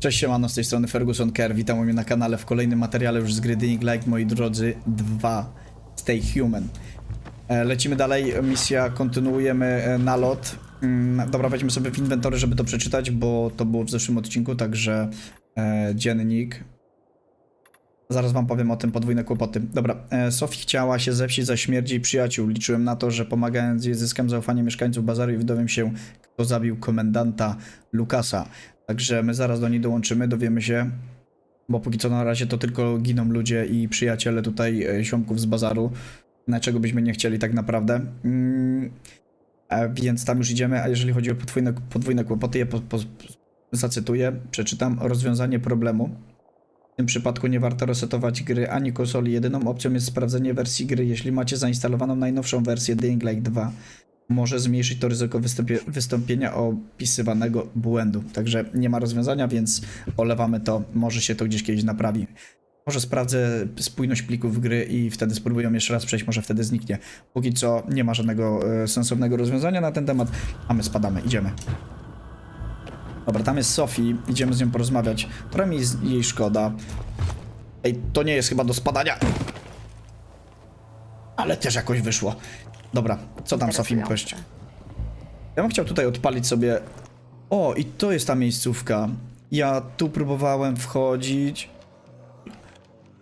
Cześć siemano, z tej strony Ferguson Kerr, witam mnie na kanale w kolejnym materiale już z gry Dying Light, moi drodzy, 2 Stay Human. E, Lecimy dalej, misja, kontynuujemy e, nalot. Mm, Dobra, weźmy sobie w inwentory, żeby to przeczytać, bo to było w zeszłym odcinku, także e, dziennik. Zaraz wam powiem o tym podwójne kłopoty. Dobra, e, Sophie chciała się zewsić za śmierć jej przyjaciół. Liczyłem na to, że pomagając jej zyskam zaufanie mieszkańców bazaru i wydowiem się, kto zabił komendanta Lukasa. Także my zaraz do niej dołączymy, dowiemy się, bo póki co na razie to tylko giną ludzie i przyjaciele tutaj e, ziomków z bazaru, na czego byśmy nie chcieli tak naprawdę. Mm, więc tam już idziemy, a jeżeli chodzi o podwójne, podwójne kłopoty, je po, po, zacytuję, przeczytam. Rozwiązanie problemu. W tym przypadku nie warto resetować gry ani konsoli. Jedyną opcją jest sprawdzenie wersji gry. Jeśli macie zainstalowaną najnowszą wersję Dying Light 2, może zmniejszyć to ryzyko wystąpie, wystąpienia opisywanego błędu. Także nie ma rozwiązania, więc olewamy to. Może się to gdzieś kiedyś naprawi. Może sprawdzę spójność plików gry i wtedy spróbuję jeszcze raz przejść, może wtedy zniknie. Póki co nie ma żadnego e, sensownego rozwiązania na ten temat, a my spadamy, idziemy. Dobra, tam jest Sophie, idziemy z nią porozmawiać. Trochę mi jej szkoda. Ej, to nie jest chyba do spadania. Ale też jakoś wyszło. Dobra, co tam Sophie mi powiedz? Ja bym chciał tutaj odpalić sobie... O, i to jest ta miejscówka. Ja tu próbowałem wchodzić.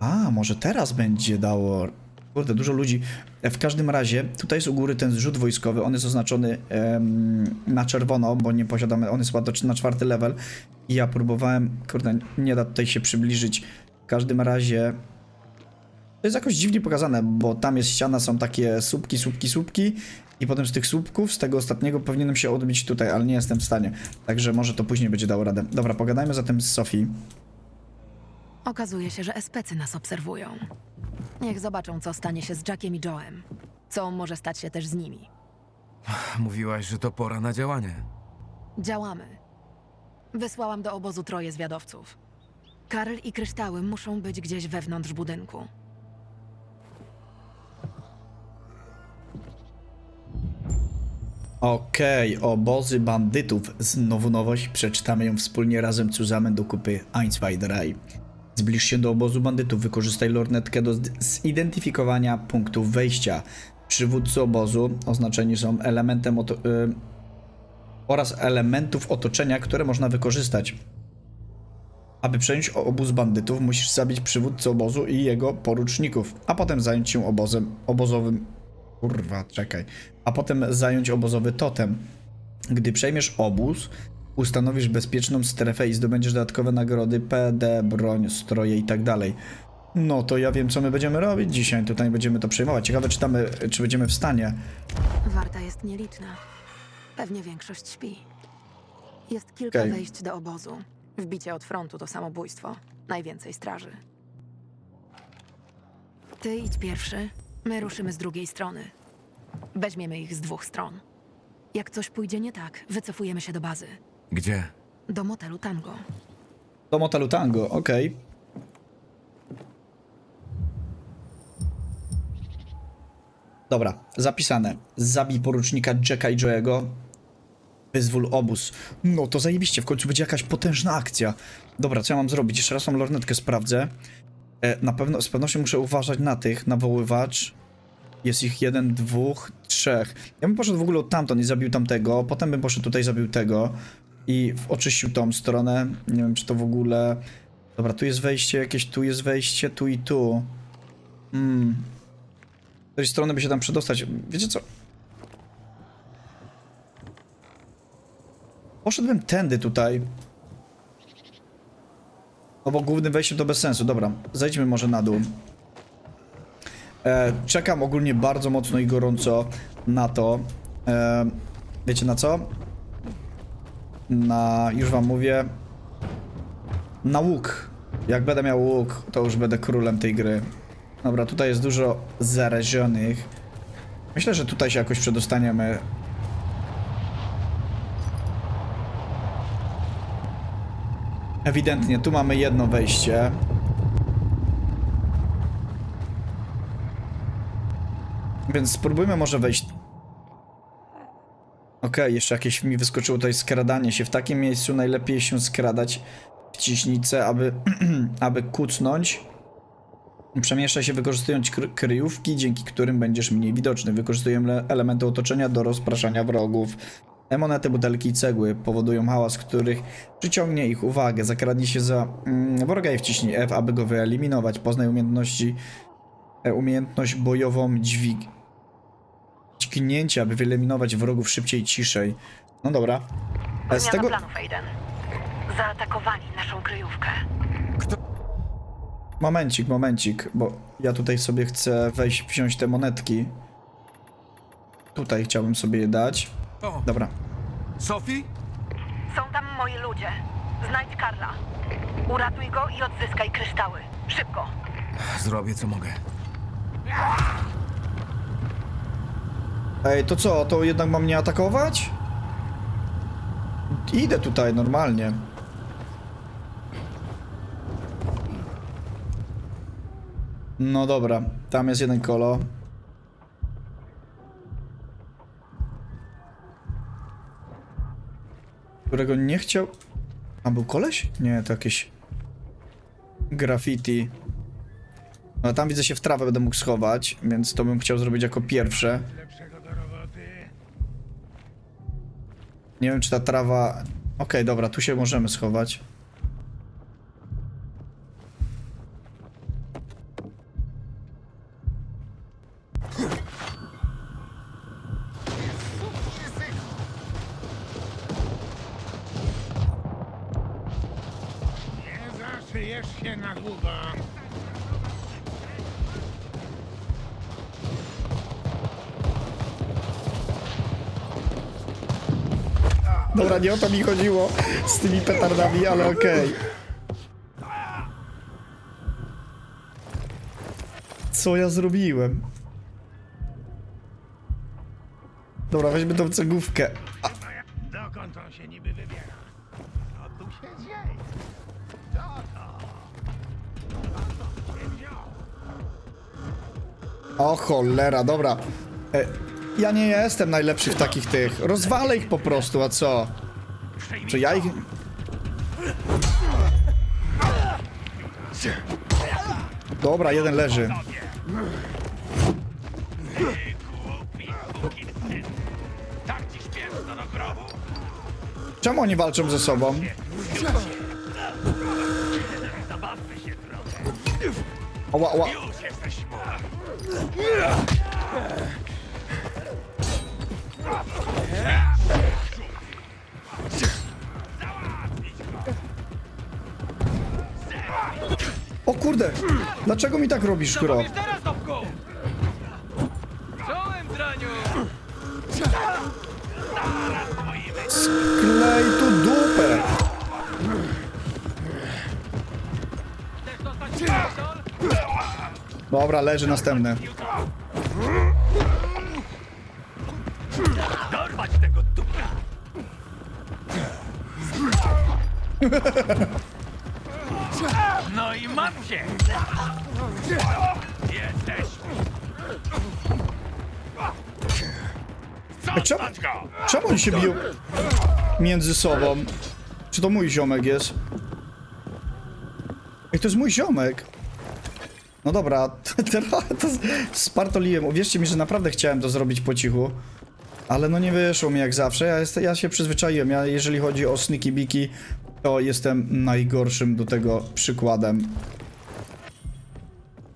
A, może teraz będzie dało... Kurde, dużo ludzi. E, W każdym razie, tutaj jest u góry ten zrzut wojskowy. On jest oznaczony em, na czerwono, bo nie posiadamy... On jest chyba na czwarty level. I ja próbowałem... Kurde, nie da tutaj się przybliżyć. W każdym razie... To jest jakoś dziwnie pokazane, bo tam jest ściana, są takie słupki, słupki, słupki i potem z tych słupków, z tego ostatniego powinienem się odbić tutaj, ale nie jestem w stanie. Także może to później będzie dało radę. Dobra, pogadajmy zatem z Sofii. Okazuje się, że especy nas obserwują. Niech zobaczą, co stanie się z Jackiem i Joem. Co może stać się też z nimi. Mówiłaś, że to pora na działanie. Działamy. Wysłałam do obozu troje zwiadowców. Karl i kryształy muszą być gdzieś wewnątrz budynku. Okej, obozy bandytów. Znowu nowość. Przeczytamy ją wspólnie razem zusammen do kupy 1, 2, 3. Zbliż się do obozu bandytów. Wykorzystaj lornetkę do zidentyfikowania punktów wejścia. Przywódcy obozu oznaczeni są elementem oto- y- oraz elementów otoczenia, które można wykorzystać. Aby przejąć obóz bandytów, musisz zabić przywódcę obozu i jego poruczników, a potem zająć się obozem, obozowym Kurwa, czekaj. A potem zająć obozowy totem. Gdy przejmiesz obóz, ustanowisz bezpieczną strefę i zdobędziesz dodatkowe nagrody, PD, broń, stroje i tak dalej. No to ja wiem, co my będziemy robić dzisiaj. Tutaj będziemy to przejmować. Ciekawe, czy, tamy, czy będziemy w stanie. Warta jest nieliczna. Pewnie większość śpi. Jest kilka Okej. wejść do obozu. Wbicie od frontu to samobójstwo. Najwięcej straży. Ty idź pierwszy, my ruszymy z drugiej strony. Weźmiemy ich z dwóch stron. Jak coś pójdzie nie tak, wycofujemy się do bazy. Gdzie? Do motelu Tango. Do motelu Tango, okej. Dobra, zapisane. Zabij porucznika Jacka i Joe'ego. Wyzwól obóz. No to zajebiście, w końcu będzie jakaś potężna akcja. Dobra, co ja mam zrobić? Jeszcze raz tą lornetkę sprawdzę. E, na pewno, z pewnością muszę uważać na tych, nawoływacz. Jest ich jeden, dwóch, trzech. Ja bym poszedł w ogóle tamtąd i zabił tamtego, potem bym poszedł tutaj, zabił tego i oczyścił tą stronę. Nie wiem, czy to w ogóle... Dobra, tu jest wejście jakieś, tu jest wejście, tu i tu. Hmm. Z tej strony by się tam przedostać. Wiecie co? Poszedłbym tędy tutaj. No bo głównym wejściem to bez sensu. Dobra, zejdźmy może na dół. E, czekam ogólnie bardzo mocno i gorąco na to. E, wiecie na co? Na, już wam mówię, na łuk. Jak będę miał łuk, to już będę królem tej gry. Dobra, tutaj jest dużo zarażonych. Myślę, że tutaj się jakoś przedostaniemy. Ewidentnie, tu mamy jedno wejście. Więc spróbujmy może wejść. Okej, jeszcze jakieś mi wyskoczyło tutaj skradanie się. W takim miejscu najlepiej się skradać Wciśnij C, aby, aby kucnąć. Przemieszczaj się wykorzystując kry kryjówki, dzięki którym będziesz mniej widoczny. Wykorzystujemy elementy otoczenia do rozpraszania wrogów. Te monety, butelki i cegły powodują hałas, których przyciągnie ich uwagę. Zakradnij się za mm, wroga i wciśnij F, aby go wyeliminować. Poznaj umiejętności, e, umiejętność bojową dźwig, dźgnięcia, aby wyeliminować wrogów szybciej i ciszej. No dobra. E, Z Zmiana tego... planów, Aiden. Zaatakowali naszą kryjówkę. Momencik, momencik, bo ja tutaj sobie chcę wejść, wziąć te monetki. Tutaj chciałbym sobie je dać. O, Dobra. Sophie? Są tam moi ludzie. Znajdź Karla. Uratuj go i odzyskaj kryształy. Szybko. Zrobię co mogę. Ej, to co, to jednak mam nie atakować? Idę tutaj normalnie. No dobra, tam jest jeden kolo. Którego nie chciał... A był koleś? Nie, to jakieś... Graffiti. No tam widzę się w trawę będę mógł schować, więc to bym chciał zrobić jako pierwsze. Nie wiem, czy ta trawa... Okej, dobra, tu się możemy schować. Z tymi petardami, ale okej. Co ja zrobiłem? Dobra, weźmy tą cegówkę. Dokąd on się niby wybiera? Co tu się dzieje? O cholera, dobra. E, ja nie jestem najlepszy w takich tych. Rozwalę ich po prostu, a co? Czy ja ich... Dobra, jeden leży. Czemu oni walczą ze sobą? Zabawmy się kurde! Dlaczego mi tak robisz, Kro? Teraz, Dobku! Czołem, draniu! Klej tu dupę! Chcesz dostać pierdol? Dobra, leży następny. Dorwać tego! oni się biją między sobą? Czy to mój ziomek jest? Ej, to jest mój ziomek. No dobra, to spartoliłem. Uwierzcie mi, że naprawdę chciałem to zrobić po cichu. Ale no nie wyszło mi jak zawsze. Ja, jest, ja się przyzwyczaiłem. Ja, jeżeli chodzi o sneaky biki, to jestem najgorszym do tego przykładem.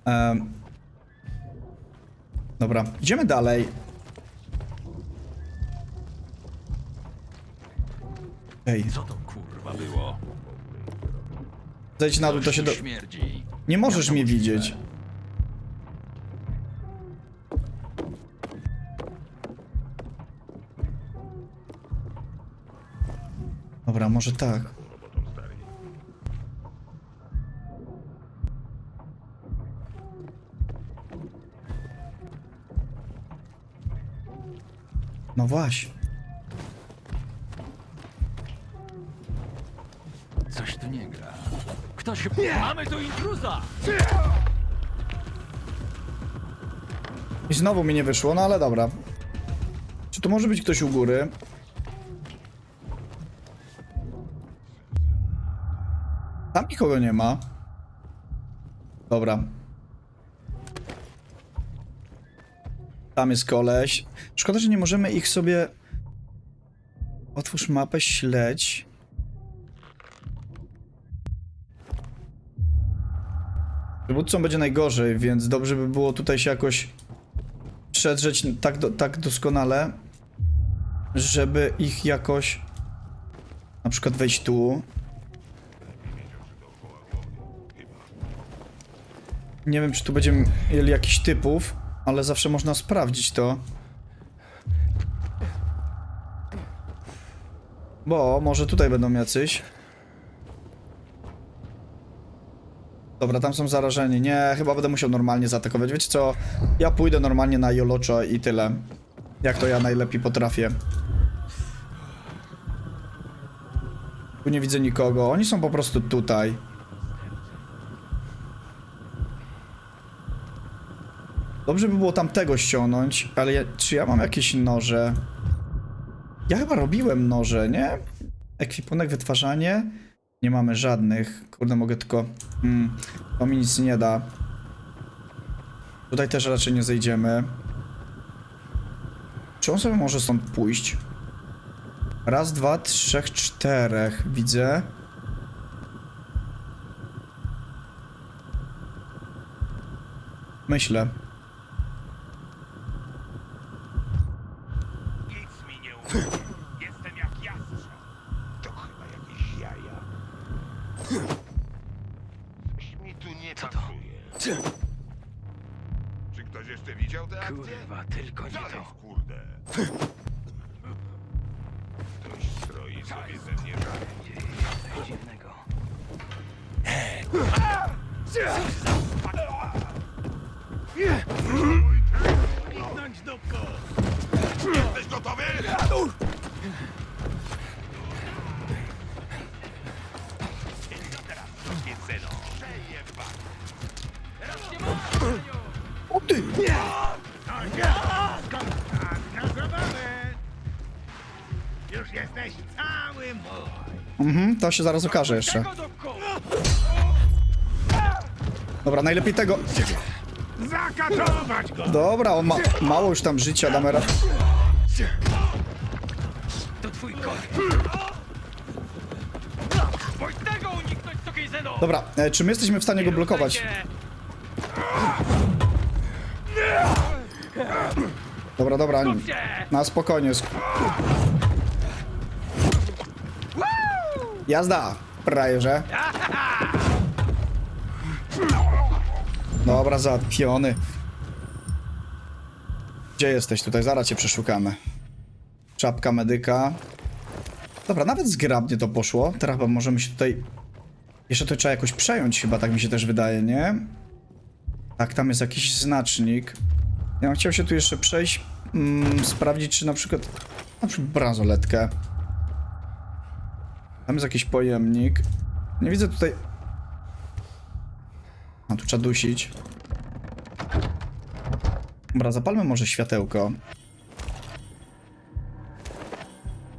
Em. Dobra, idziemy dalej. Ej, Co to kurwa było? zejdź na dół, to się do... Śmierdzi. Nie możesz Jak to mnie możliwe? widzieć. Dobra, może tak. No właśnie. Mamy tu intruza! I znowu mi nie wyszło, no ale dobra. Czy tu może być ktoś u góry? Tam nikogo nie ma. Dobra. Tam jest koleś. Szkoda, że nie możemy ich sobie... Otwórz mapę, śledź. Przywódcą będzie najgorzej, więc dobrze by było tutaj się jakoś przedrzeć tak, do, tak doskonale, żeby ich jakoś na przykład wejść tu. Nie wiem, czy tu będziemy mieli jakichś typów, ale zawsze można sprawdzić to. Bo może tutaj będą jacyś. Dobra, tam są zarażeni. Nie, chyba będę musiał normalnie zaatakować. Wiecie co? Ja pójdę normalnie na Joloczo i tyle. Jak to ja najlepiej potrafię. Tu nie widzę nikogo. Oni są po prostu tutaj. Dobrze by było tamtego ściągnąć, ale ja, czy ja mam jakieś noże? Ja chyba robiłem noże, nie? Ekwipunek, wytwarzanie. Nie mamy żadnych. Kurde, mogę tylko... Mm, to mi nic nie da. Tutaj też raczej nie zejdziemy. Czy on sobie może stąd pójść? Raz, dwa, trzech, czterech. Widzę. Myślę. Nic mi nie. Czy ktoś jeszcze widział tę akcję? Kurwa, tylko nie to. kurde? Ktoś stroi sobie ze mnie żarty. Coś dziwnego. Uniknąć dupko! Jesteś gotowy? Co teraz zrobię, ty! Zabawę? Już jesteś cały mój. Mhm, to się zaraz okaże jeszcze. Dobra, najlepiej tego... Zakatować go! Dobra, on ma mało już tam życia, damy radę. To twój koń. Bądź tego uniknąć, Tokizeno! Dobra, e, czy my jesteśmy w stanie go blokować? Dobra, dobra, nie- na spokojnie. sk- Jazda, frajerze. Dobra, załatwiony. Gdzie jesteś? Tutaj zaraz cię przeszukamy. Czapka medyka. Dobra, nawet zgrabnie to poszło. Teraz chyba możemy się tutaj... Jeszcze to trzeba jakoś przejąć chyba, tak mi się też wydaje, nie? Tak, tam jest jakiś znacznik. Ja bym chciał się tu jeszcze przejść, mm, sprawdzić, czy na przykład... Na przykład bransoletkę. Tam jest jakiś pojemnik. Nie widzę tutaj... A, tu trzeba dusić. Dobra, zapalmy może światełko.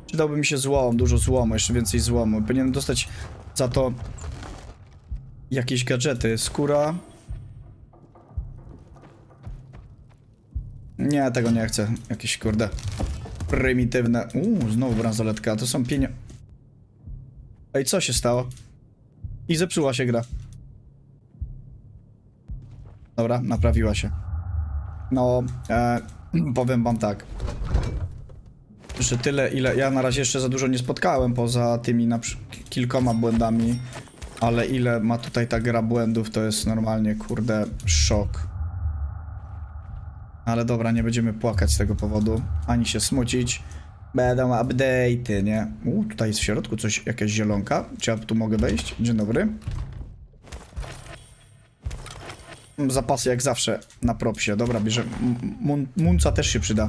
Przydałby mi się złom, dużo złomu, jeszcze więcej złomu. Powinienem dostać za to jakieś gadżety. Skóra. Nie, tego nie chcę. Jakieś kurde prymitywne. Uuu, znowu bransoletka. To są pieniądze. Ej, co się stało? I zepsuła się gra. Dobra, naprawiła się. No, e, powiem wam tak. Że tyle, ile. Ja na razie jeszcze za dużo nie spotkałem, poza tymi na kilkoma błędami. Ale ile ma tutaj ta gra błędów, to jest normalnie, kurde, szok. Ale dobra, nie będziemy płakać z tego powodu, ani się smucić. Będą update'y, nie? U, tutaj jest w środku coś, jakaś zielonka. Czy ja tu mogę wejść? Dzień dobry. Zapasy jak zawsze na propsie. Dobra, bierze. M- mun- Munca też się przyda.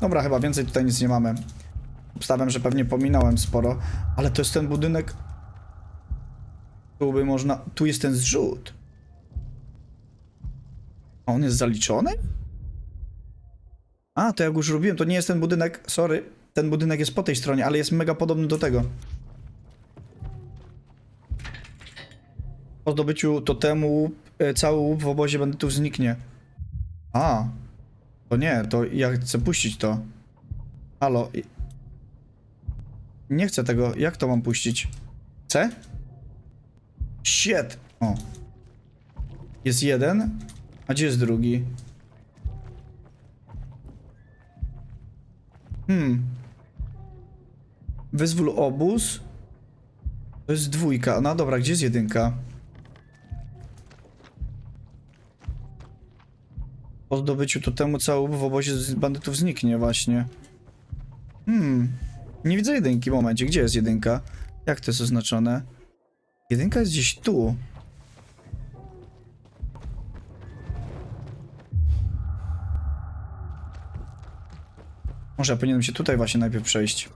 Dobra, chyba więcej tutaj nic nie mamy. Obstawiam, że pewnie pominąłem sporo, ale to jest ten budynek. Tu by można. Tu jest ten zrzut. On jest zaliczony? A, to jak już robiłem, to nie jest ten budynek. Sorry. Ten budynek jest po tej stronie, ale jest mega podobny do tego. Po zdobyciu totemu e, cały łup w obozie bandytów zniknie. A. To nie, to ja chcę puścić to. Halo. Nie chcę tego. Jak to mam puścić? C? Shit. O. Jest jeden. A gdzie jest drugi? Hmm. Wyzwól obóz. To jest dwójka. No dobra, gdzie jest jedynka? Po zdobyciu totemu cały w obozie z bandytów zniknie właśnie. Hmm. Nie widzę jedynki. Momencie, gdzie jest jedynka? Jak to jest oznaczone? Jedynka jest gdzieś tu. Może powinienem się tutaj właśnie najpierw przejść.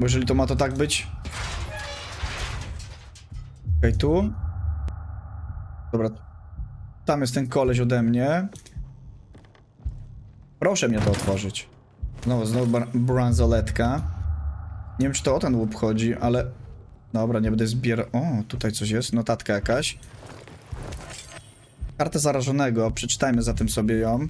Bo jeżeli to ma to tak być... Okej, tu. Dobra. Tam jest ten koleś ode mnie. Proszę mnie to otworzyć. Znowu, znowu br- bransoletka. Nie wiem, czy to o ten łup chodzi, ale... Dobra, nie będę zbierał... O, tutaj coś jest, notatka jakaś. Kartę zarażonego, przeczytajmy zatem sobie ją.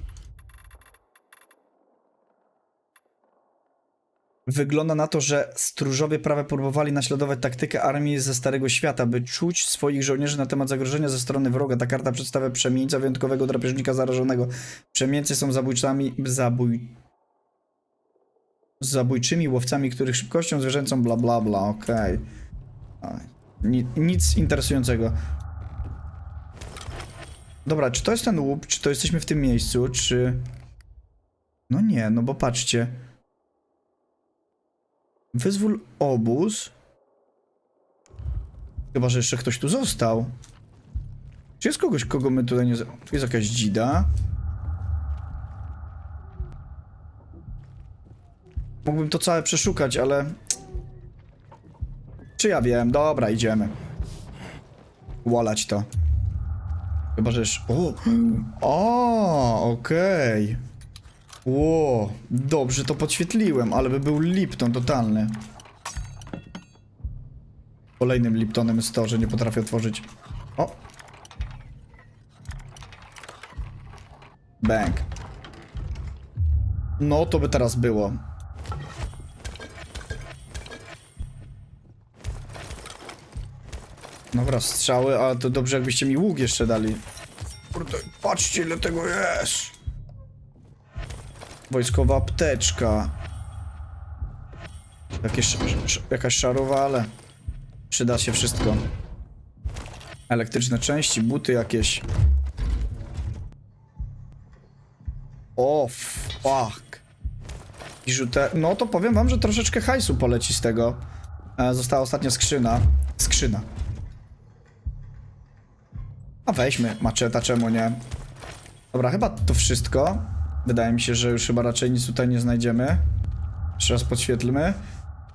Wygląda na to, że stróżowie prawie próbowali naśladować taktykę armii ze Starego Świata, by czuć swoich żołnierzy na temat zagrożenia ze strony wroga. Ta karta przedstawia przemieńca wyjątkowego drapieżnika zarażonego. Przemieńcy są zabójcami... zabój... zabójczymi łowcami, których szybkością zwierzęcą bla bla bla, okej. A, Ni nic interesującego. Dobra, czy to jest ten łup, czy to jesteśmy w tym miejscu, czy... No nie, no bo patrzcie. Wyzwól obóz. Chyba, że jeszcze ktoś tu został. Czy jest kogoś, kogo my tutaj nie... Tu jest jakaś dzida. Mógłbym to całe przeszukać, ale... Czy ja wiem? Dobra, idziemy. Łalać to. Chyba, że już... O! O, okej. Ło, dobrze to podświetliłem, ale by był Lipton totalny. Kolejnym Liptonem jest to, że nie potrafię otworzyć. O! Bang. No, to by teraz było. Dobra, strzały, ale to dobrze jakbyście mi łuk jeszcze dali. Kurde, patrzcie ile tego jest. Wojskowa apteczka. Jakieś, jakaś szarowa, ale przyda się wszystko. Elektryczne części, buty jakieś. O, fuck. I. No to powiem wam, że troszeczkę hajsu poleci z tego. E, została ostatnia skrzyna. Skrzyna. Weźmy maczeta, czemu nie? Dobra, chyba to wszystko. Wydaje mi się, że już chyba raczej nic tutaj nie znajdziemy. Jeszcze raz podświetlmy.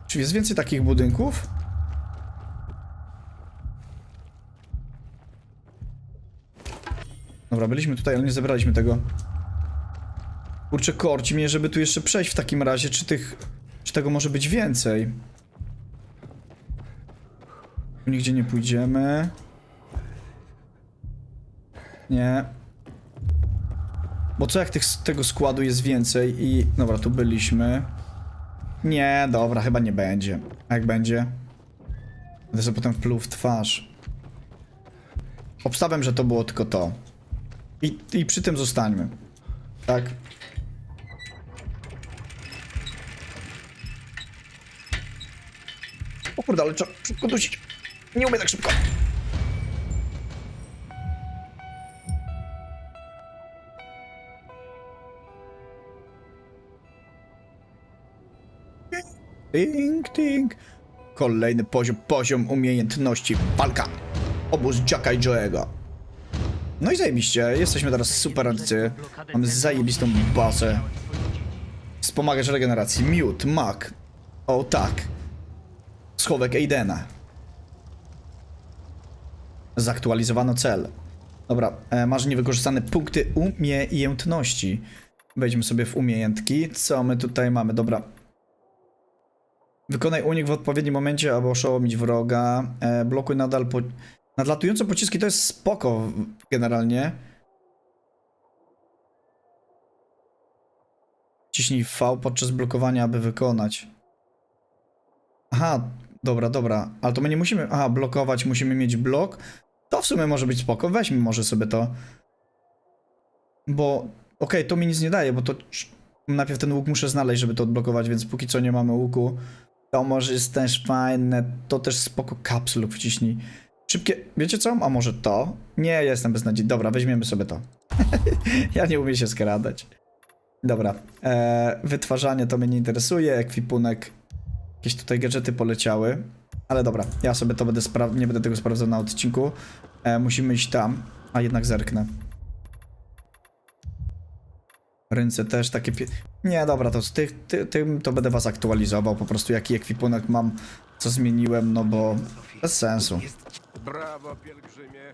Czy jest więcej takich budynków? Dobra, byliśmy tutaj, ale nie zebraliśmy tego. Kurczę, korci mnie, żeby tu jeszcze przejść w takim razie. Czy tych... Czy tego może być więcej? Tu nigdzie nie pójdziemy. Nie. Bo co jak tych, tego składu jest więcej i... Dobra, tu byliśmy. Nie, dobra, chyba nie będzie. A jak będzie? Będę sobie potem pluł w twarz. Obstawiam, że to było tylko to. I, I przy tym zostańmy. Tak? O kurde, ale trzeba szybko dusić. Nie umiem tak szybko. Ting, ting. Kolejny poziom, poziom umiejętności. Walka. Obóz Jacka i Joe'ego. No i zajebiście, jesteśmy teraz super antycy. Mamy zajebistą bazę. Wspomagasz regeneracji. Mute, Mac. O tak. Schowek Aidena. Zaktualizowano cel. Dobra, e, masz niewykorzystane punkty umiejętności. Wejdźmy sobie w umiejętki. Co my tutaj mamy? Dobra. Wykonaj unik w odpowiednim momencie, aby oszołomić wroga. E, blokuj nadal po... Nadlatujące pociski to jest spoko generalnie. Ciśnij V podczas blokowania, aby wykonać. Aha, dobra, dobra. Ale to my nie musimy... Aha, blokować, musimy mieć blok. To w sumie może być spoko. Weźmy może sobie to. Bo... Okej, to mi nic nie daje, bo to... Najpierw ten łuk muszę znaleźć, żeby to odblokować, więc póki co nie mamy łuku. To może jest też fajne. To też spoko kapsul wciśnij. Szybkie... Wiecie co? A może to? Nie, jestem beznadziejny. Dobra, weźmiemy sobie to. ja nie umiem się skradać. Dobra. E, wytwarzanie to mnie nie interesuje. Ekwipunek. Jakieś tutaj gadżety poleciały. Ale dobra, ja sobie to będę sprawdzał. Nie będę tego sprawdzał na odcinku. E, musimy iść tam, a jednak zerknę. Ręce też takie. Nie, dobra, to z tych, ty, tym to będę was aktualizował. Po prostu jaki ekwipunek mam, co zmieniłem, no bo bez sensu. Brawo, pielgrzymie.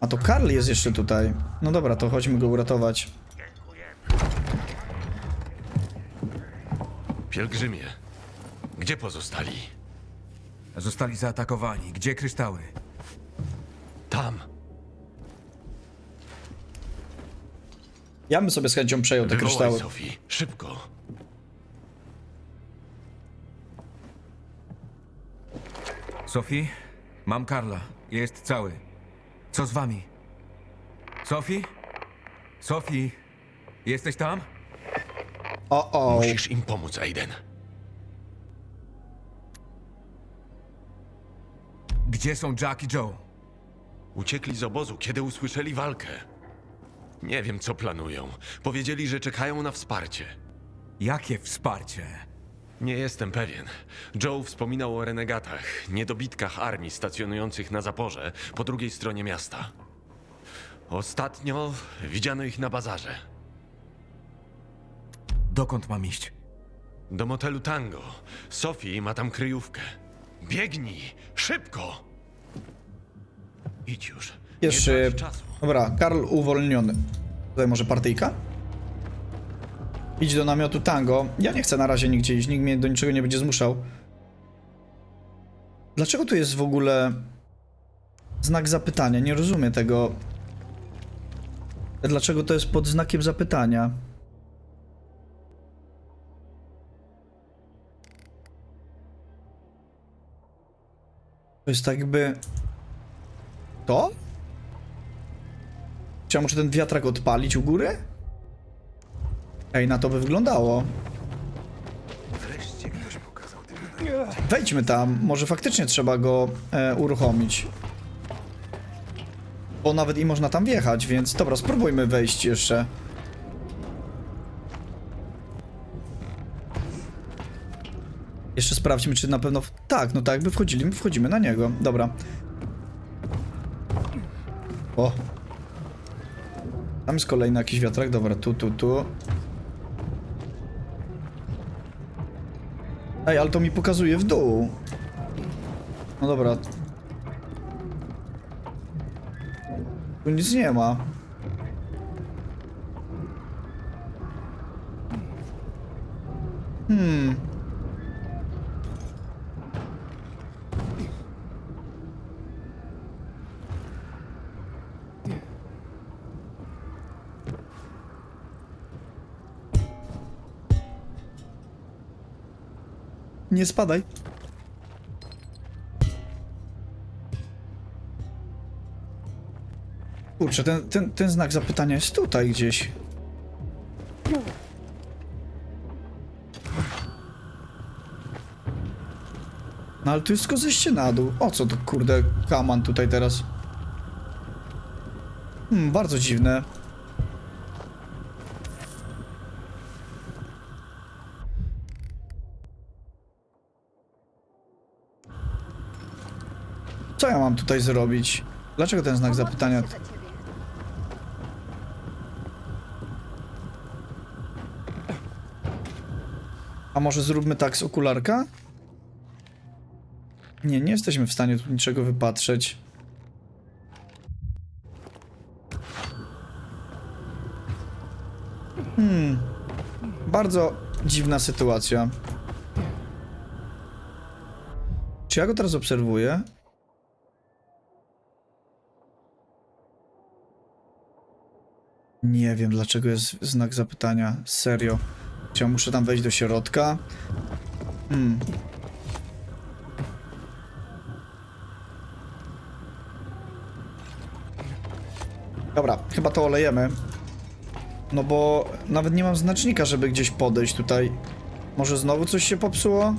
A to Karl jest jeszcze tutaj. No dobra, to chodźmy go uratować. Pielgrzymie, gdzie pozostali? Zostali zaatakowani. Gdzie kryształy? Tam. Ja bym sobie z chęcią przejął te Wywołaj kryształy. Sofii, szybko. Sophie? Mam Karla. Jest cały. Co z wami? Sophie? Sophie? Jesteś tam? O, o. Musisz im pomóc, Aiden. Gdzie są Jack i Joe? Uciekli z obozu, kiedy usłyszeli walkę. Nie wiem, co planują. Powiedzieli, że czekają na wsparcie. Jakie wsparcie? Nie jestem pewien. Joe wspominał o renegatach, niedobitkach armii stacjonujących na zaporze po drugiej stronie miasta. Ostatnio widziano ich na bazarze. Dokąd mam iść? Do motelu Tango. Sophie ma tam kryjówkę. Biegnij! Szybko! Idź już. Jeszcze. Czasu. Dobra, Karl uwolniony. Tutaj może partyjka? Idź do namiotu tango. Ja nie chcę na razie nigdzie iść, nikt mnie do niczego nie będzie zmuszał. Dlaczego tu jest w ogóle znak zapytania? Nie rozumiem tego. Dlaczego to jest pod znakiem zapytania? To jest tak jakby... To? Ja muszę ten wiatrak odpalić u góry? Ej, na to by wyglądało. Wejdźmy tam, może faktycznie trzeba go e, uruchomić. Bo nawet i można tam wjechać, więc dobra, spróbujmy wejść jeszcze. Jeszcze sprawdźmy, czy na pewno... Tak, no tak, jakby wchodzili, wchodzimy na niego. Dobra. O, tam jest kolejny jakiś wiatrak, dobra, tu, tu, tu. Ej, ale to mi pokazuje w dół. No dobra. Tu nic nie ma. Hmm. Nie spadaj. Kurczę, ten, ten, ten znak zapytania jest tutaj gdzieś. No ale tu jest tylko zejście na dół. O co to kurde kaman tutaj teraz? Hmm, bardzo dziwne. Co ja mam tutaj zrobić? Dlaczego ten znak zapytania? A może zróbmy tak z okularka? Nie, nie jesteśmy w stanie tu niczego wypatrzeć. Hmm. Bardzo dziwna sytuacja. Czy ja go teraz obserwuję? Nie wiem, dlaczego jest znak zapytania. Serio. Ja muszę tam wejść do środka? Hmm. Dobra, chyba to olejemy. No bo nawet nie mam znacznika, żeby gdzieś podejść tutaj. Może znowu coś się popsuło?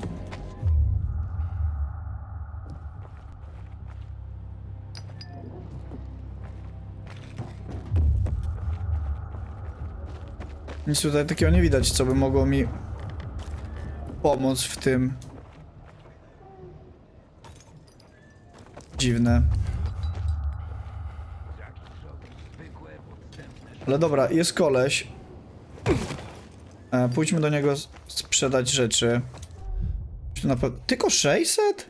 Nic tutaj takiego nie widać, co by mogło mi pomóc w tym. Dziwne. Ale dobra, jest koleś. E, pójdźmy do niego sprzedać rzeczy. Tylko 600?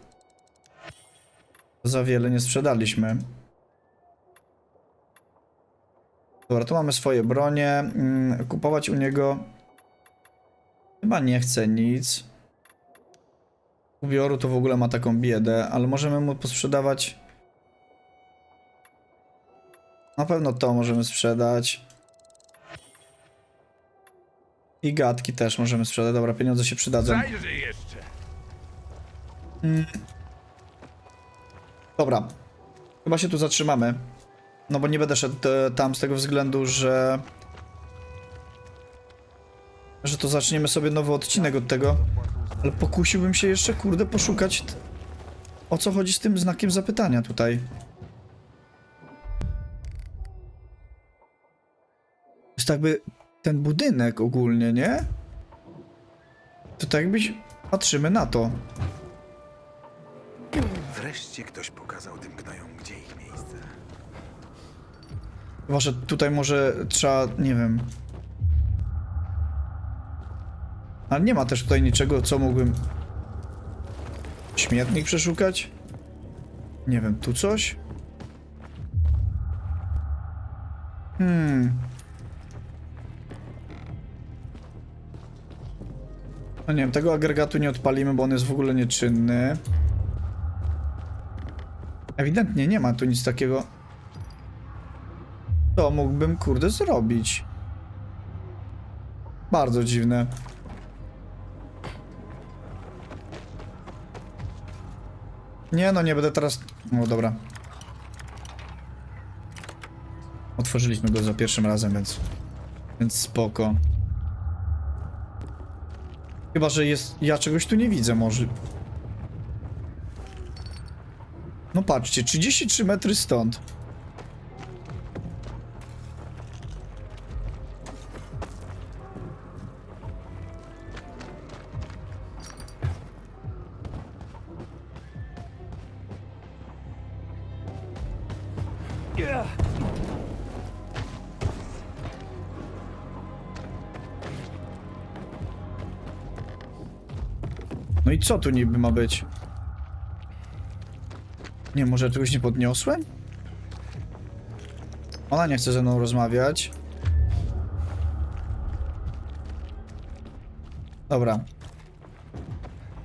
Za wiele nie sprzedaliśmy. Dobra, tu mamy swoje bronie. Mm, kupować u niego... Chyba nie chcę nic. Ubioru to w ogóle ma taką biedę, ale możemy mu posprzedawać... Na pewno to możemy sprzedać. I gadki też możemy sprzedać. Dobra, pieniądze się przydadzą. Jeszcze. Dobra. Chyba się tu zatrzymamy. No bo nie będę szedł e, tam z tego względu, że... Że to zaczniemy sobie nowy odcinek od tego. Ale pokusiłbym się jeszcze, kurde, poszukać... O co chodzi z tym znakiem zapytania tutaj? jest jakby ten budynek ogólnie, nie? To tak jakbyś... Patrzymy na to. Wreszcie ktoś pokazał tym gnojom, Chyba, że tutaj może trzeba, nie wiem... Ale nie ma też tutaj niczego, co mógłbym... Śmietnik przeszukać? Nie wiem, tu coś? Hmm... No nie wiem, tego agregatu nie odpalimy, bo on jest w ogóle nieczynny. Ewidentnie nie ma tu nic takiego. To mógłbym, kurde, zrobić. Bardzo dziwne. Nie, no nie będę teraz... No dobra. Otworzyliśmy go za pierwszym razem, więc... Więc spoko. Chyba, że jest... Ja czegoś tu nie widzę, może... No patrzcie, 33 metry stąd. Co tu niby ma być? Nie, może czegoś nie podniosłem? Ona nie chce ze mną rozmawiać. Dobra.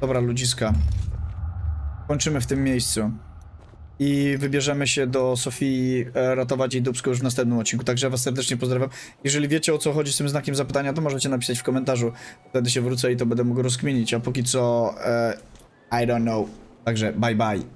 Dobra, ludziska. Kończymy w tym miejscu. I wybierzemy się do Sofii e, ratować jej dubsko już w następnym odcinku. Także was serdecznie pozdrawiam. Jeżeli wiecie o co chodzi z tym znakiem zapytania, to możecie napisać w komentarzu. Wtedy się wrócę i to będę mógł rozkminić. A póki co... E, I don't know. Także bye bye.